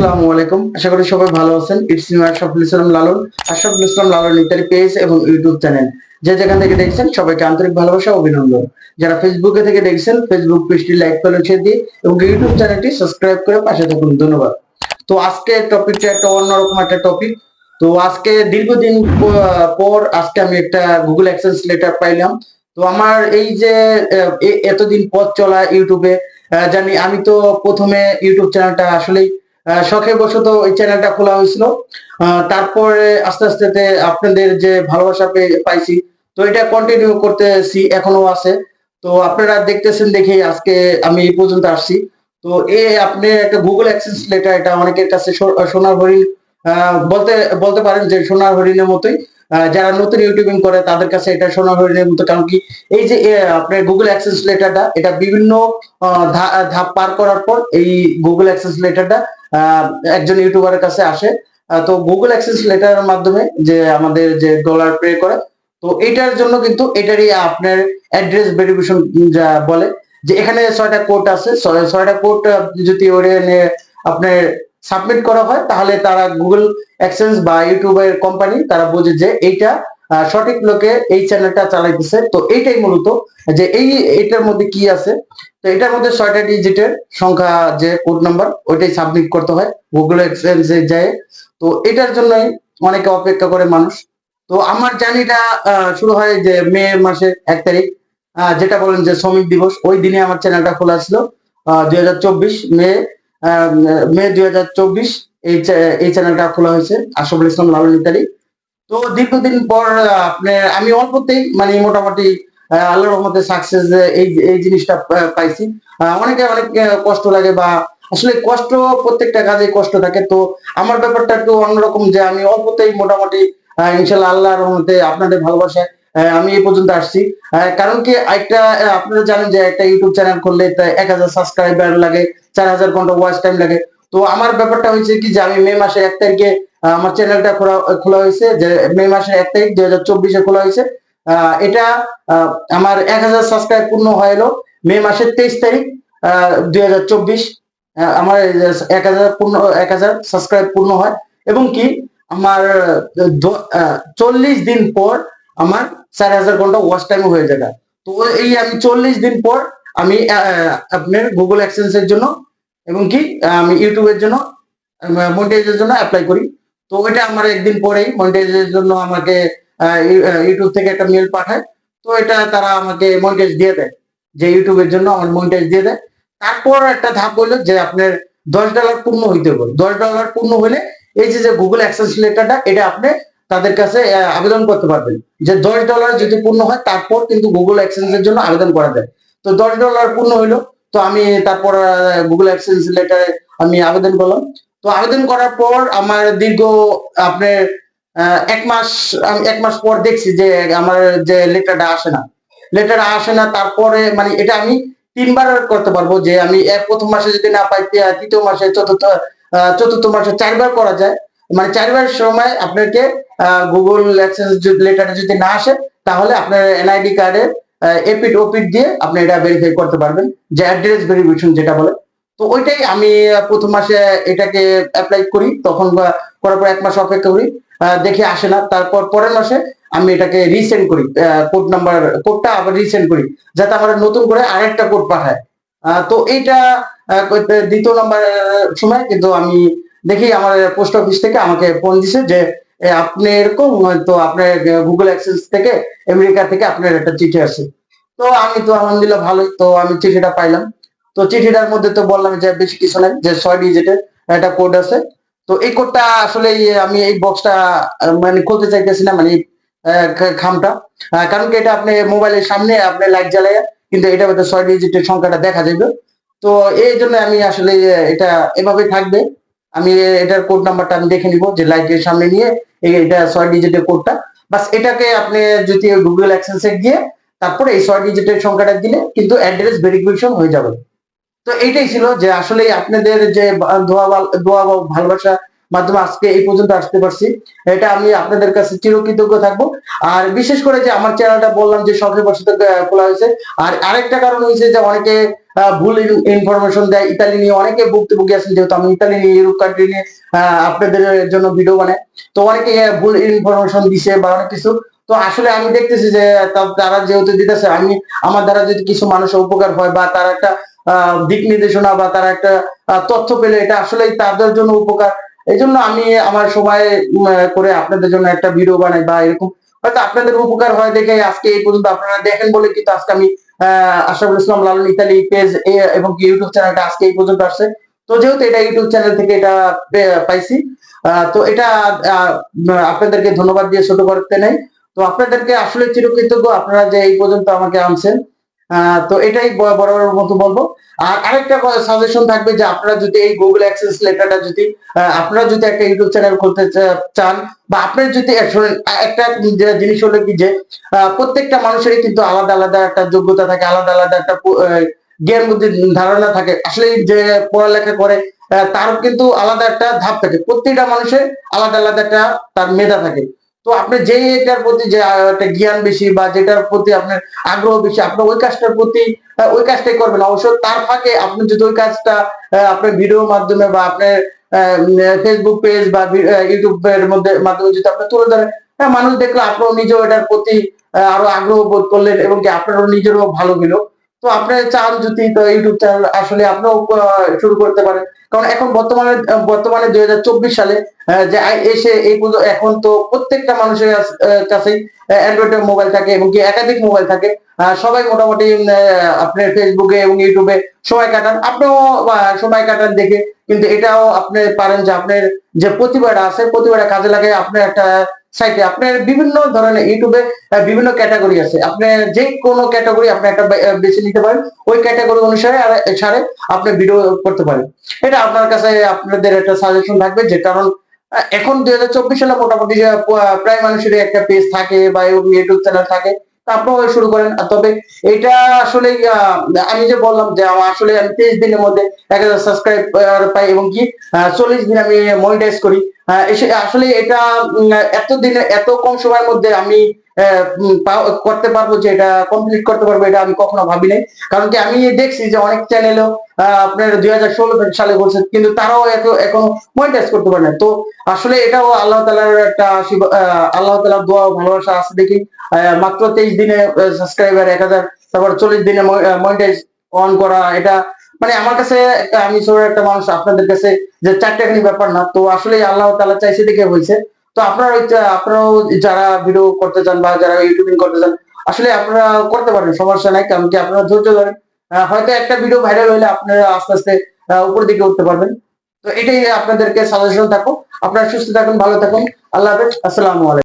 আসসালামু আলাইকুম। আশা করি সবাই ভালো আছেন। ইটস আশরাফুল ইসলাম লালন আশরাফুল ইসলাম লালন পেজ এবং ইউটিউব চ্যানেল যে যেখান থেকে দেখছেন, সবাইকে আন্তরিক ভালোবাসা অভিনন্দন। যারা ফেসবুকে থেকে দেখছেন ফেসবুক পেজটি লাইক শেয়ার দিয়ে এবং ইউটিউব চ্যানেলটি সাবস্ক্রাইব করে পাশে থাকুন। ধন্যবাদ। তো আজকে টপিকটা একটা অন্যরকম একটা টপিক তো আজকে দীর্ঘদিন পর আজকে আমি একটা গুগল অ্যাক্সেস লেটার পাইলাম। তো আমার এই যে এতদিন পথ চলা ইউটিউবে জানি আমি তো প্রথমে ইউটিউব চ্যানেলটা আসলেই শখে বশত এই চ্যানেলটা খোলা হয়েছিল। তারপরে আস্তে আস্তে আপনাদের যে ভালোবাসা পাইছি, তো এটা কন্টিনিউ করতেছি এখনও আছে। তো আপনারা দেখতেছেন দেখে আজকে আমি এই পর্যন্ত আসছি। তো এ আপনি একটা গুগল অ্যাক্সেস লেটার এটা অনেকের কাছে সোনার হরিণ বলতে বলতে পারেন যে সোনার হরিণের মতোই। যারা নতুন ইউটিউবিং করে, তাদের কাছে এটা সোনার হরিণের মতো কারণ কি, এই যে আপনার গুগল অ্যাক্সেস লেটারটা, এটা বিভিন্ন ধাপ পার করার পর এই গুগল অ্যাক্সেস লেটারটা একজন ইউটিউবারের কাছে আসে। তো গুগল অ্যাক্সেস লেটারের মাধ্যমে যে আমাদের যে ডলার পে করে, তো এটার জন্য কিন্তু এটারই আপনার অ্যাড্রেস ভেরিফিকেশন যা বলে, যে এখানে ছয়টা কোড আছে। ছয়- ছয়টা কোড যদি ওরে আপনার সাবমিট করা হয়, তাহলে তারা গুগল অ্যাক্সেস বা ইউটিউবের কোম্পানি তারা বোঝে যে এইটা সঠিক লোকে এই চ্যানেলটা চালাইতেছে। তো এইটাই মূলত যে এই এটার মধ্যে কি আছে? তো এটার মধ্যে ছয়টা ডিজিটের সংখ্যা যে কোড নাম্বার ওইটাই সাবমিট করতে হয় গুগল এক্সচেঞ্জে যায়। তো এটার জন্যই অনেকে অপেক্ষা করে মানুষ। তো আমার জার্নিটা শুরু হয় যে মে মাসের এক তারিখ যেটা বলেন যে শ্রমিক দিবস, ওই দিনে আমার চ্যানেলটা খোলা ছিল দুই হাজার চব্বিশ মে মে দুই হাজার চব্বিশ এই চ্যা- এই চ্যানেলটা খোলা হয়েছে আশফুল ইসলাম লালন ইত্যাদি তো দীর্ঘদিন পর আহ, আপনার আমি অল্পতেই মানে মোটামুটি আহ, আল্লাহর রহমতে সাকসেস এই এই জিনিসটা পাইছি। অনেকে অনেক কষ্ট লাগে বা আসলে কষ্ট প্রত্যেকটা কাজে কষ্ট থাকে। তো আমার ব্যাপারটা একটু অন্যরকম যে আমি অল্পতেই মোটামুটি ইনশাল্লাহ আল্লাহর রহমতে আপনাদের ভালোবাসায় আমি এই পর্যন্ত আসছি। কারণ কি একটা আপনারা জানেন যে একটা ইউটিউব চ্যানেল করলে এক হাজার সাবস্ক্রাইবার লাগে, চার হাজার ঘণ্টা ওয়াচ টাইম লাগে। তো আমার ব্যাপারটা হয়েছে কি যে আমি মে মাসের এক তারিখে আমার চ্যানেলটা খোলা খোলা হয়েছে, যে মে মাসের এক তারিখ দুই হাজার চব্বিশে খোলা হয়েছে। এটা আমার এক হাজার সাবস্ক্রাইব পূর্ণ হয়ে এলো মে মাসের তেইশ তারিখ দুই হাজার চব্বিশ। আমার এক হাজার পূর্ণ, এক হাজার সাবস্ক্রাইব পূর্ণ হয়। এবং কি আমার চল্লিশ দিন পর আমার চার হাজার ঘণ্টা ওয়াচ টাইম হয়ে যাবে। তো এই আমি চল্লিশ দিন পর আমি আপনার গুগল এর জন্য এবং কি, আমি ইউটিউবের জন্য মনিটাইজের জন্য অ্যাপ্লাই করি। তো এটা আমার একদিন পরেই মনিটাইজের জন্য আমাকে ইউটিউব থেকে একটা মেল পাঠায়। তো এটা তারা আমাকে মনিটাইজ দিয়ে দেয়, যে ইউটিউবের জন্য আমার মনিটাইজ দিয়ে দেয়। তারপর একটা ধাপ হলো যে আপনার দশ ডলার পূর্ণ হইতে হবে। দশ ডলার পূর্ণ হলে এই যে যে গুগল অ্যাক্সেস লেটারটা এটা আপনি তাদের কাছে আবেদন করতে পারবেন। যে দশ ডলার যদি পূর্ণ হয়, তারপর কিন্তু গুগল এর জন্য আবেদন করা যায়। তো দশ ডলার পূর্ণ হইল, তো আমি তারপর গুগল অ্যাক্সেস লেটারে আমি আবেদন করলাম। তো আবেদন করার পর আমার দীর্ঘ, আপনার এক মাস এক মাস পর দেখছি যে আমার যে লেটারটা আসে না। লেটার আসে না, তারপরে মানে এটা আমি তিনবার করতে পারব যে আমি প্রথম মাসে যদি না পাই তৃতীয় মাসে, চতুর্থ চতুর্থ মাসে চারবার করা যায়। মানে চারবার সময় আপনাকে গুগল লেটারে যদি না আসে, তাহলে আপনার এনআইডি কার্ডে এপিট ওপিট দিয়ে আপনি এটা ভেরিফাই করতে পারবেন, যে অ্যাড্রেস ভেরিফিকেশন যেটা বলে। তো ওইটাই আমি প্রথম মাসে এটাকে অ্যাপ্লাই করি, তখন করার পর এক মাস অপেক্ষা করি দেখে আসে না। তারপর পরের মাসে আমি এটাকে রিসেন্ড করি কোড নাম্বার কোডটা আবার রিসেন্ড করি, যাতে আমার নতুন করে আরেকটা কোড পাঠায়। তো এইটা দ্বিতীয় নাম্বার সময়, কিন্তু আমি দেখি আমার পোস্ট অফিস থেকে আমাকে ফোন দিছে যে আপনি এরকম তো আপনার গুগল অ্যাক্সেস থেকে আমেরিকা থেকে আপনার একটা চিঠি আসে তো আমি তো আলহামদুলিল্লাহ ভালোই, তো আমি চিঠিটা পাইলাম। তো চিঠিটার মধ্যে তো বললাম যে, বেশি কিছু নাই, যে ছয় ডিজিটের একটা কোড আছে। তো এই কোডটা আসলে আমি এই বক্সটা মানে খুলতে চাইতেছি না মানে খামটা। কারণ কি এটা আপনি মোবাইলের সামনে আপনি লাইট জ্বালাইয়া কিন্তু এটা হয়তো ছয় ডিজিটের সংখ্যাটা দেখা যাবে তো এই জন্য আমি আসলে এটা এভাবে থাকবে। আমি এটার কোড নাম্বারটা আমি দেখে নিব, যে লাইটের সামনে নিয়ে এটা ছয় ডিজিটের কোডটা বাস এটাকে আপনি যদি গুগল অ্যাক্সেসে গিয়ে তারপরে এই ছয় ডিজিটের সংখ্যাটা দিলে কিন্তু অ্যাড্রেস ভেরিফিকেশন হয়ে যাবে। তো এইটাই ছিল যে আসলে আপনাদের যে দোয়া দোয়া ভালোবাসা মাধ্যমে আজকে এই পর্যন্ত আসতে পারছি। এটা আমি আপনাদের কাছে চিরকৃতজ্ঞ থাকব। আর বিশেষ করে যে আমার চ্যানেলটা বললাম যে শখের বসে খোলা হয়েছে। আর আরেকটা কারণ হয়েছে যে অনেকে ভুল ইনফরমেশন দেয়। ইতালি নিয়ে অনেকে ভুক্তভোগী আছেন, যেহেতু আমি ইতালি নিয়ে ইউরোপ কান্ট্রি নিয়ে আপনাদের জন্য ভিডিও বানাই। তো অনেকে ভুল ইনফরমেশন দিছে বা অনেক কিছু। তো আসলে আমি দেখতেছি যে তারা যেহেতু দিতেছে, আমি, আমার দ্বারা যদি কিছু মানুষের উপকার হয় বা তারা একটা দিক নির্দেশনা বা তারা একটা তথ্য পেলে এটা আসলেই তাদের জন্য উপকার। এই জন্য আমি আমার সময় করে আপনাদের জন্য একটা ভিডিও বানাই বা এরকম। হয়তো আপনাদের উপকার হয় দেখে আজকে এই পর্যন্ত আপনারা দেখেন বলে কিন্তু আজকে আমি আশরাফুল ইসলাম লালন ইতালি পেজ এবং ইউটিউব চ্যানেলটা আজকে এই পর্যন্ত আসছে। তো যেহেতু এটা ইউটিউব চ্যানেল থেকে এটা পাইছি তো এটা আপনাদেরকে ধন্যবাদ দিয়ে ছোট করতে নেই। তো আপনাদেরকে আসলে চিরকৃতজ্ঞ। আপনারা যে এই পর্যন্ত আমাকে আনছেন তো এটাই ব- বরাবরের মতো বলব। আর আরেকটা সাজেশন থাকবে যে আপনারা যদি এই গুগল অ্যাক্সেস লেটারটা যদি আপনারা যদি একটা ইউটিউব চ্যানেল চা- চান, বা আপনার যদি একটা জিনিস হলো কি যে প্রত্যেকটা মানুষেরই কিন্তু আলাদা আলাদা একটা যোগ্যতা থাকে, আলাদা আলাদা একটা জ্ঞান বুদ্ধি ধারণা থাকে। আসলে যে পড়ালেখা করে তার কিন্তু আলাদা একটা ধাপ থাকে। প্রত্যেকটা মানুষের আলাদা আলাদা একটা তার মেধা থাকে। তো আপনি যে এটার প্রতি যে একটা জ্ঞান বেশি বা যেটার প্রতি আপনার আগ্রহ বেশি আপনি ওই কাজটার প্রতি ওই কাজটাই করবেন। অবশ্য তার ফাঁকে আপনি যদি ওই কাজটা আপনার ভিডিওর মাধ্যমে বা আপনার ফেসবুক পেজ বা ইউটিউবের মধ্যে মাধ্যমে যদি আপনি তুলে ধরেন হ্যাঁ, মানুষ দেখলে আপনার নিজেও এটার প্রতি আরও আগ্রহ বোধ করলেন এবং কি আপনারও নিজেরও ভালো হলো। তো আপনি চান যদি তো ইউটিউব চ্যানেল আসলে আপনিও শুরু করতে পারেন। কারণ এখন বর্তমানে বর্তমানে দুই হাজার চব্বিশ সালে যে এসে এই পর্যন্ত এখন তো প্রত্যেকটা মানুষের কাছ- কাছেই অ্যান্ড্রয়েড মোবাইল থাকে এবং কি একাধিক মোবাইল থাকে। সবাই মোটামুটি আপনার ফেসবুকে এবং ইউটিউবে সময় কাটান। আপনিও সময় কাটান দেখে, কিন্তু এটাও আপনি পারেন যে আপনার যে প্রতিভাটা আছে, প্রতিভাটা কাজে লাগে আপনার একটা সাইটে আপনার বিভিন্ন ধরনের ইউটিউবে বিভিন্ন ক্যাটাগরি আছে। আপনি যে কোনো ক্যাটাগরি আপনি একটা বেছে নিতে পারেন। ওই ক্যাটাগরি অনুসারে আর ছাড়ে আপনি ভিডিও করতে পারেন। এটা আপনার কাছে আপনাদের একটা সাজেশন থাকবে যে কারণ এখন দুই হাজার চব্বিশ সালে মোটামুটি প্রায় মানুষের একটা পেজ থাকে বা ইউটিউব চ্যানেল থাকে। তা আপনিও শুরু করেন। তবে এটা আসলে আমি যে বললাম যে আমার আসলে আমি তেইশ দিনের মধ্যে এক হাজার সাবস্ক্রাইব পাই এবং কি চল্লিশ দিন আমি মনিটাইজ করি। আসলে এটা এত দিনে এত কম সময়ের মধ্যে আমি করতে পারব যে এটা কমপ্লিট করতে পারব, এটা আমি কখনো ভাবি নাই। কারণ কি, আমি দেখছি যে অনেক চ্যানেলও আপনার দুই হাজার ষোলো সালে করছে, কিন্তু তারাও এত, এখনও মনিটাইজ করতে পারে না তো আসলে এটাও আল্লাহ তালার একটা আল্লাহ তালার দোয়া ভালোবাসা আছে দেখি। মাত্র তেইশ দিনে সাবস্ক্রাইবার এক হাজার, তারপর চল্লিশ দিনে মনিটাইজ অন করা, এটা মানে আমার কাছে আমি ছোট একটা মানুষ আপনাদের কাছে যে চারটাখানি ব্যাপার না, তো আসলে আল্লাহ তালা চাইছে দেখে হয়েছে। তো আপনারা আপনারাও যারা ভিডিও করতে চান বা যারা ইউটিউবিং করতে চান, আসলে আপনারা করতে পারেন, সমস্যা নাই, কারণ কি আপনারা ধৈর্য ধরেন। হয়তো একটা ভিডিও ভাইরাল হলে আপনারা আস্তে আস্তে উপর দিকে উঠতে পারবেন। তো এটাই আপনাদেরকে সাজেশন থাকো আপনারা সুস্থ থাকুন, ভালো থাকুন। আল্লাহ হাফেজ। আসসালামু আলাইকুম।